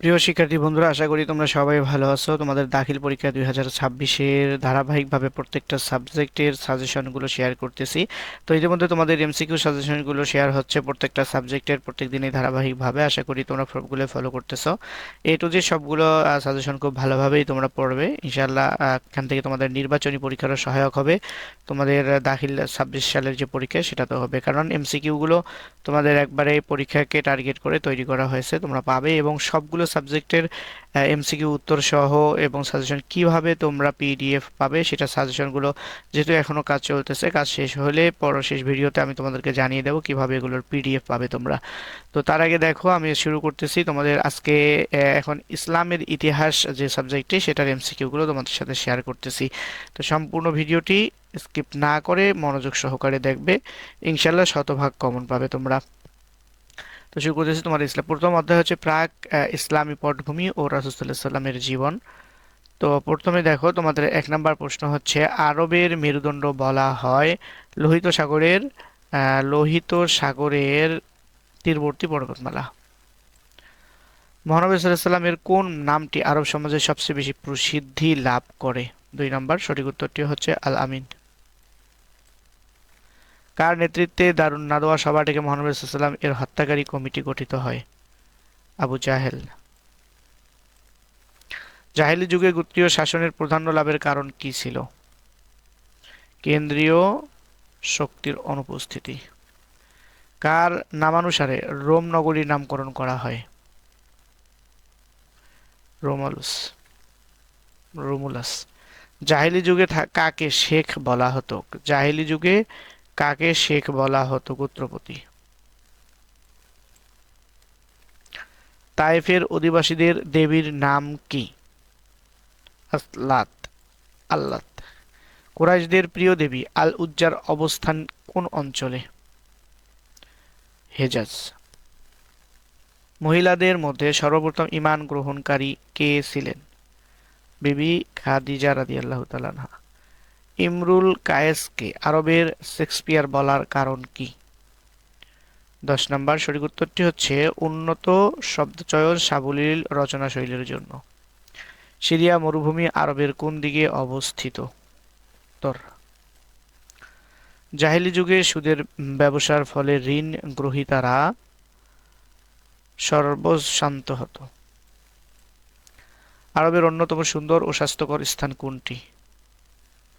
প্রিয় শিক্ষার্থী বন্ধুরা, আশা করি তোমরা সবাই ভালো আছো। তোমাদের দাখিল পরীক্ষা দুই হাজার ছাব্বিশের ধারাবাহিকভাবে প্রত্যেকটা সাবজেক্টের সাজেশনগুলো শেয়ার করতেছি। তো ইতিমধ্যে তোমাদের এমসিকিউ সাজেশনগুলো শেয়ার হচ্ছে প্রত্যেকটা সাবজেক্টের প্রত্যেক দিনই ধারাবাহিকভাবে। আশা করি তোমরা সবগুলো ফলো করতেছো। এ টু যে সবগুলো সাজেশন খুব ভালোভাবেই তোমরা পড়বে। ইনশাল্লাহ এখান থেকে তোমাদের নির্বাচনী পরীক্ষারও সহায়ক হবে। তোমাদের দাখিল ছাব্বিশ সালের যে পরীক্ষা, সেটা তো হবে। কারণ এমসিকিউগুলো তোমাদের একবারে পরীক্ষাকে টার্গেট করে তৈরি করা হয়েছে। তোমরা পাবে এবং সবগুলো সাবজেক্টের এমসিকিউ উত্তর সহ এবং সাজেশন কীভাবে তোমরা পিডিএফ পাবে সেটা সাজেশনগুলো যেহেতু এখনও কাজ চলতেছে, কাজ শেষ হলে পর শেষ ভিডিওতে আমি তোমাদেরকে জানিয়ে দেবো কীভাবে এগুলোর পিডিএফ পাবে তোমরা। তো তার আগে দেখো, আমি শুরু করতেছি তোমাদের আজকে এখন ইসলামের ইতিহাস যে সাবজেক্টটি সেটার এমসিকিউগুলো তোমাদের সাথে শেয়ার করতেছি। তো সম্পূর্ণ ভিডিওটি স্কিপ না করে মনোযোগ সহকারে দেখবে ইনশাল্লাহ শতভাগ কমন পাবে তোমরা। তো শুরু করতেছি তোমার ইসলাম। প্রথম অধ্যায় হচ্ছে প্রাক ইসলামী পটভূমি ও রাসুসাল্লাহ সাল্লামের জীবন। তো প্রথমে দেখো, তোমাদের এক নম্বর প্রশ্ন হচ্ছে, আরবের মেরুদণ্ড বলা হয় লোহিত সাগরের লোহিত সাগরের তীরবর্তী পর্বতমালা। মহানবী সাল্লামের কোন নামটি আরব সমাজে সবচেয়ে বেশি প্রসিদ্ধি লাভ করে? দুই নম্বর, সঠিক উত্তরটি হচ্ছে আল আমিন কার নেতৃত্বে দারুণ নাদোয়া সভা থেকে মহানবী সাল্লাম এর হত্যাকারী কমিটি গঠিত হয়? আবু জাহেল। জাহেলি যুগে গোত্রীয় শাসনের প্রাধান্য লাভের কারণ কি ছিল? কেন্দ্রীয় শক্তির অনুপস্থিতি। কার নামানুসারে রোম নগরীর নামকরণ করা হয়? রোমালুস। রোমুলাস। জাহিলি যুগে কাকে শেখ বলা হতো? জাহিলি যুগে কাকে শেখ বলা হতো গোত্রপতি? তাইফের অধিবাসীদের দেবীর নাম কি? আসলাত, আল্লাত। কুরাইশদের প্রিয় দেবী আল উজ্জার অবস্থান কোন অঞ্চলে? হেজাজ। মহিলাদের মধ্যে সর্বপ্রথম ইমান গ্রহণকারী কে ছিলেন? বিবি খাদিজা রাদিয়াল্লাহু তাআলা ইমরুল কায়েসকে আরবের শেক্সপিয়ার বলার কারণ কি? দশ নম্বর সঠিক উত্তরটি হচ্ছে উন্নত শব্দচয়ন সাবলীল রচনা শৈলীর জন্য। সিরিয়া মরুভূমি আরবের কোন দিকে অবস্থিত? উত্তর। জাহিলি যুগে সুদের ব্যবসার ফলে ঋণ গ্রহীতারা সর্বশান্ত হতো। আরবের অন্যতম সুন্দর ও স্বাস্থ্যকর স্থান কোনটি?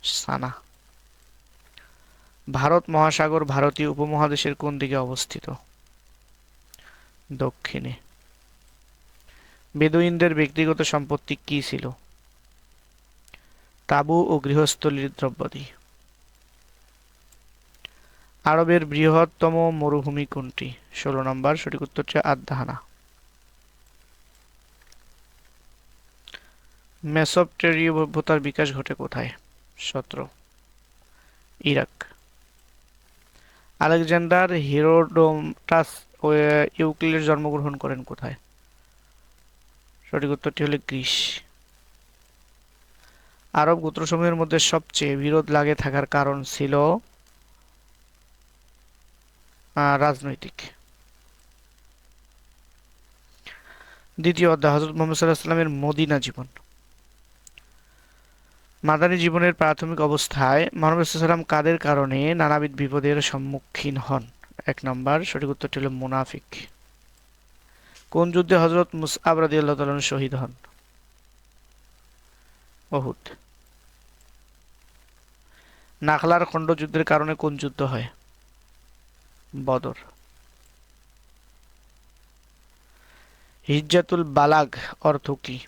সানা। ভারত মহাসাগর ভারতীয় উপমহাদেশের কোন দিকে অবস্থিত? দক্ষিণে। বেদুইনদের ব্যক্তিগত সম্পত্তি কি ছিল? তাবু ও গৃহস্থলীর দ্রব্যাদি। আরবের বৃহত্তম মরুভূমি কোনটি? ষোলো নম্বর, সঠিক উত্তরটি আদাহানা মেসোপটেরীয় সভ্যতার বিকাশ ঘটে কোথায়? সতেরো। ইরাক। আলেকজান্ডার হিরোডোমটাস ইউক্লিড জন্মগ্রহণ করেন কোথায়? সঠিক উত্তরটি হলো গ্রিস। আরব গোত্রসমূহের মধ্যে সবচেয়ে বিরোধ লাগে থাকার কারণ ছিল রাজনৈতিক। দ্বিতীয় অধ্যায় হজরত মোহাম্মদ সাল্লাহ সাল্লামের মদিনা জীবন। মাদানী জীবনের প্রাথমিক অবস্থায় সাল্লাম কাদের কারণে নানাবিধ বিপদের সম্মুখীন হন? এক নম্বর, সঠিক উত্তরটি হল মুনাফিক। কোন যুদ্ধে হজরত মুসআব রাদিয়াল্লাহু তাআলা শহীদ হন? অহুদ নাখলার খণ্ড যুদ্ধের কারণে কোন যুদ্ধ হয়? বদর। হিজ্জাতুল বালাগ অর্থ কি?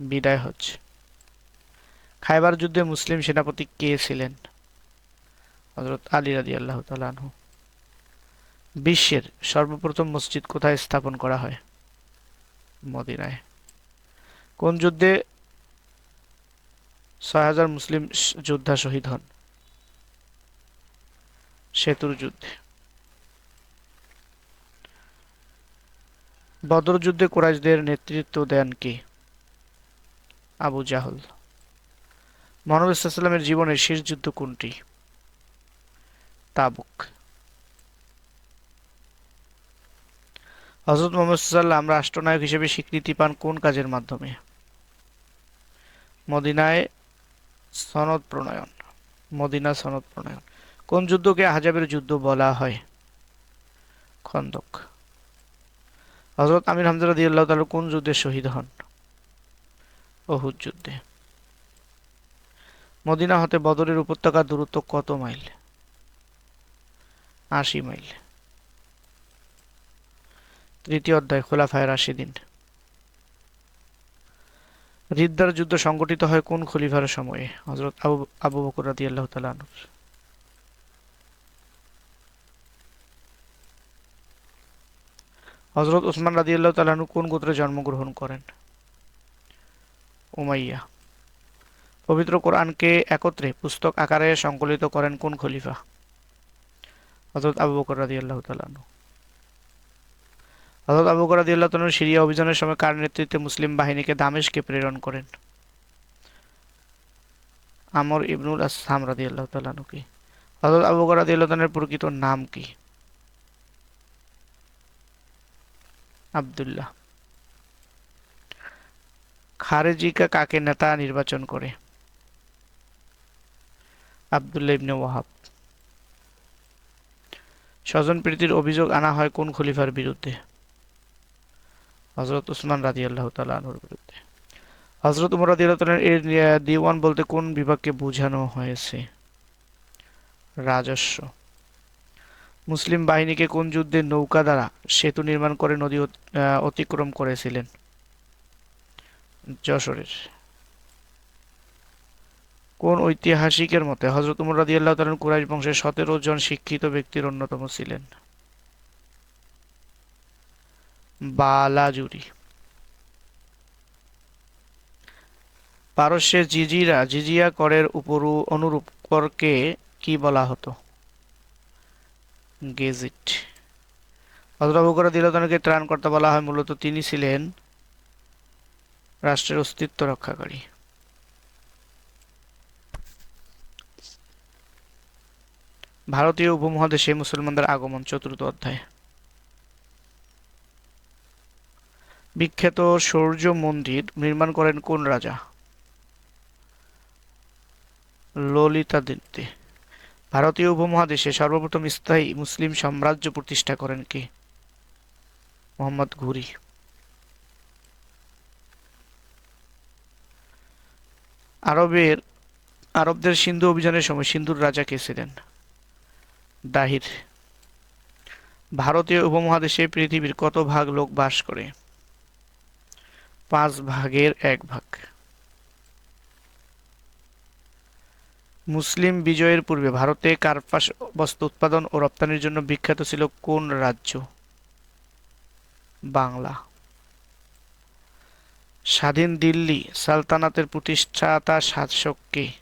বিদায় হচ্ছে খাইবার যুদ্ধে মুসলিম সেনাপতি কে ছিলেন? হজরত আলী রাজি আল্লাহ তালু বিশ্বের সর্বপ্রথম মসজিদ কোথায় স্থাপন করা হয়? মদিনায়। কোন যুদ্ধে ছয় হাজার মুসলিম যোদ্ধা শহীদ হন? সেতুর যুদ্ধে। বদর যুদ্ধে কোরাইশদের নেতৃত্ব দেন কে? আবু জাহল। মহানবী জীবনের শেষ যুদ্ধ কোনটি? তাবুক। হজরত মোহাম্মদ রাষ্ট্রনায়ক হিসেবে স্বীকৃতি পান কোন কাজের মাধ্যমে? মদিনায় সনদ প্রণয়ন। মদিনা সনদ প্রণয়ন। কোন যুদ্ধকে আহজাবের যুদ্ধ বলা হয়? খন্দক। হজরত আমির হামজা রাদিয়াল্লাহু তাআলা কোন যুদ্ধে শহীদ হন? অহুদ যুদ্ধে। মদিনা হতে বদরের উপত্যকার দূরত্ব কত মাইল? আশি মাইল। তৃতীয় অধ্যায়, খোলাফায় রাশিদিন। রিদ্দার যুদ্ধ সংগঠিত হয় কোন খলিফার সময়ে? হজরত আবু আবু বকর রাদিয়াল্লাহু তাআলা আনহু। হজরত ওসমান রাদিয়াল্লাহু আল্লাহ আনহু কোন গোত্রে জন্মগ্রহণ করেন? উমাইয়া। পবিত্র কোরআনকে একত্রে পুস্তক আকারে সংকলিত করেন কোন খলিফা? হজরত আবু বকর রাদিয়াল্লাহু তাআলা আনহু। হজরত আবু বকর রাদিয়াল্লাহু তাআলা আনহু সিরিয়া অভিযানের সময় কার নেতৃত্বে মুসলিম বাহিনীকে দামেশকে প্রেরণ করেন? আমর ইবনুল আসসাম রাদিয়াল্লাহু আল্লাহ আনহু কি? হজরত আবু বকর রাদিয়াল্লাহু তাআলার প্রকৃত নাম কি? আব্দুল্লাহ। খারেজিকা কাকে নেতা নির্বাচন করে? আব্দুল্লাহ ইবনে ওয়াহাব। স্বজন প্রীতির অভিযোগ আনা হয় কোন খলিফার বিরুদ্ধে? হজরত উসমান রাজি আল্লাহ তালুর বিরুদ্ধে। হজরত উমর রাজি আল্লাহ দিওয়ান বলতে কোন বিভাগকে বোঝানো হয়েছে? রাজস্ব। মুসলিম বাহিনীকে কোন যুদ্ধে নৌকা দ্বারা সেতু নির্মাণ করে নদী অতিক্রম করেছিলেন? যশোরের। কোন ঐতিহাসিকের মতে হজরত উমর রাদিয়াল্লাহু তাআলা কুরাইশ বংশের সতেরো জন শিক্ষিত ব্যক্তির অন্যতম ছিলেন। বালাজুরি পারস্যের জিজিরা, জিজিয়া করের উপর, অনুরূপ করকে কি বলা হতো? গেজিট। হজরত আবু বকর রাদিয়াল্লাহু তাআলাকে ত্রাণকর্তা বলা হয়, মূলত তিনি ছিলেন রাষ্ট্রের অস্তিত্ব রক্ষাকারী। ভারতীয় উপমহাদেশে মুসলমানদের আগমন চতুর্থ অধ্যায়। বিখ্যাত সূর্য মন্দির নির্মাণ করেন কোন রাজা? ললিতাদিত্য। ভারতীয় উপমহাদেশে সর্বপ্রথম স্থায়ী মুসলিম সাম্রাজ্য প্রতিষ্ঠা করেন কে? মোহাম্মদ ঘুরি। আরবের, আরবদের সিন্ধু অভিযানের সময় সিন্ধুর রাজা কে ছিলেন? দাহির। ভারতীয় উপমহাদেশে পৃথিবীর কত ভাগ লোক বাস করে? পাঁচ ভাগের এক ভাগ। মুসলিম বিজয়ের পূর্বে ভারতে কার্পাস বস্ত্র উৎপাদন ও রপ্তানির জন্য বিখ্যাত ছিল কোন রাজ্য? বাংলা। স্বাধীন দিল্লি সালতানাতের প্রতিষ্ঠাতা শাসক কে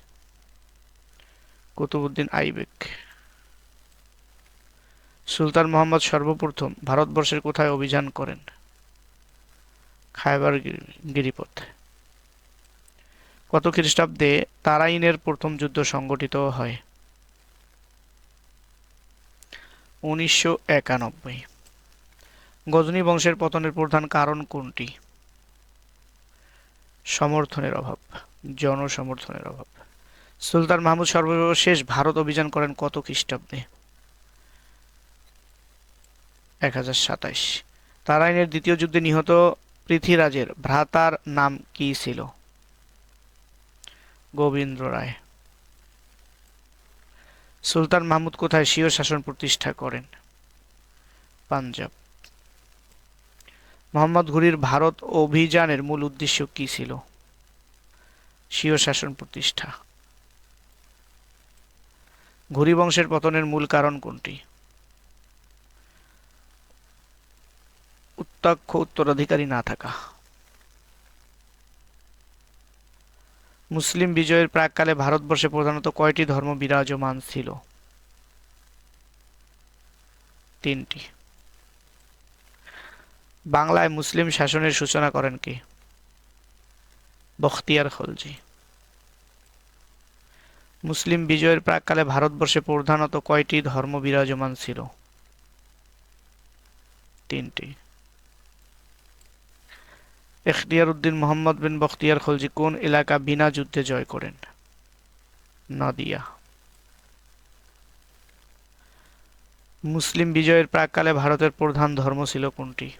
কুতুবউদ্দিন আইবেক। সুলতান মোহাম্মদ সর্বপ্রথম ভারতবর্ষের কোথায় অভিযান করেন? খায়বার গিরি- গিরিপথ। কত খ্রিস্টাব্দে তারাইনের প্রথম যুদ্ধ সংগঠিত হয়? উনিশশো একানব্বই। গজনী বংশের পতনের প্রধান কারণ কোনটি? সমর্থনের অভাব, জনসমর্থনের অভাব। সুলতান মাহমুদ সর্বশেষ ভারত অভিযান করেন কত খ্রিস্টাব্দে? এক হাজার সাতাইশ। তারাইনের দ্বিতীয় যুদ্ধে নিহত পৃথ্বীরাজের ভ্রাতার নাম কি ছিল? গোবিন্দ রায়। সুলতান মাহমুদ কোথায় স্বীয় শাসন প্রতিষ্ঠা করেন? পাঞ্জাব। মোহাম্মদ ঘুরির ভারত অভিযানের মূল উদ্দেশ্য কি ছিল? স্বীয় শাসন প্রতিষ্ঠা। ঘুরি বংশের পতনের মূল কারণ কোনটি? প্রত্যক্ষ উত্তরাধিকারী না থাকা। মুসলিম বিজয়ের প্রাককালে ভারতবর্ষে প্রধানত কয়টি ধর্ম বিরাজমান ছিল? তিনটি। বাংলায় মুসলিম শাসনের সূচনা করেন কে? বখতিয়ার খলজি। মুসলিম বিজয়ের প্রাককালে ভারতবর্ষে প্রধানত কয়টি ধর্ম বিরাজমান ছিল? তিনটি। এখতিয়ার উদ্দিন মোহাম্মদ বিন বখতিয়ার খলজি কোন এলাকা বিনা যুদ্ধে জয় করেন? নদিয়া। মুসলিম বিজয়ের প্রাককালে ভারতের প্রধান ধর্ম ছিল কোনটি?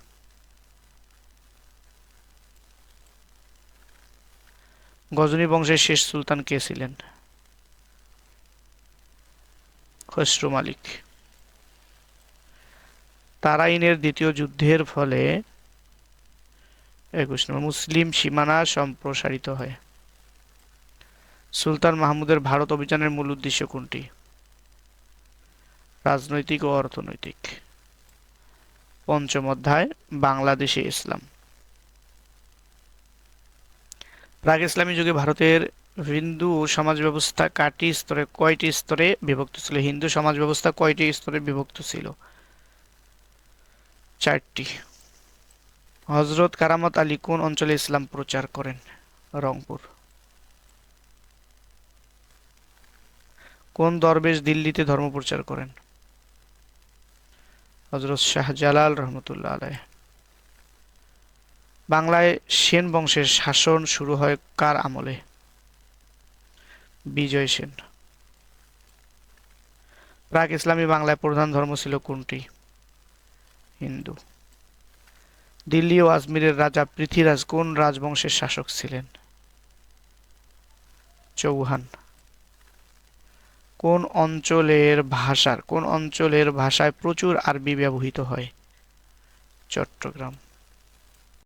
গজনী বংশের শেষ সুলতান কে ছিলেন? খসরু মালিক। তারাইনের দ্বিতীয় যুদ্ধের ফলে একুশ নম্বর, মুসলিম সীমানা সম্প্রসারিত হয়। সুলতান মাহমুদের ভারত অভিযানের মূল উদ্দেশ্য কোনটি? রাজনৈতিক ও অর্থনৈতিক। পঞ্চম অধ্যায়, বাংলাদেশে ইসলাম। প্রাক ইসলামী যুগে ভারতের হিন্দু সমাজ ব্যবস্থা কাটি স্তরে কয়টি স্তরে বিভক্ত ছিল? হিন্দু সমাজ ব্যবস্থা কয়টি স্তরে বিভক্ত ছিল? চারটি। হজরত কারামত আলী কোন অঞ্চলে ইসলাম প্রচার করেন? রংপুর। কোন দরবেশ দিল্লিতে ধর্ম প্রচার করেন? হজরত শাহজালাল রহমতুল্লাহ আলাইহ। বাংলায় সেন বংশের শাসন শুরু হয় কার আমলে? বিজয় সেন। প্রাক ইসলামী বাংলায় প্রধান ধর্ম ছিল কোনটি? হিন্দু। দিল্লি ও আজমিরের রাজা পৃথ্বীরাজ কোন রাজবংশের শাসক ছিলেন? চৌহান। কোন অঞ্চলের ভাষার, কোন অঞ্চলের ভাষায় প্রচুর আরবি ব্যবহৃত হয়? চট্টগ্রাম।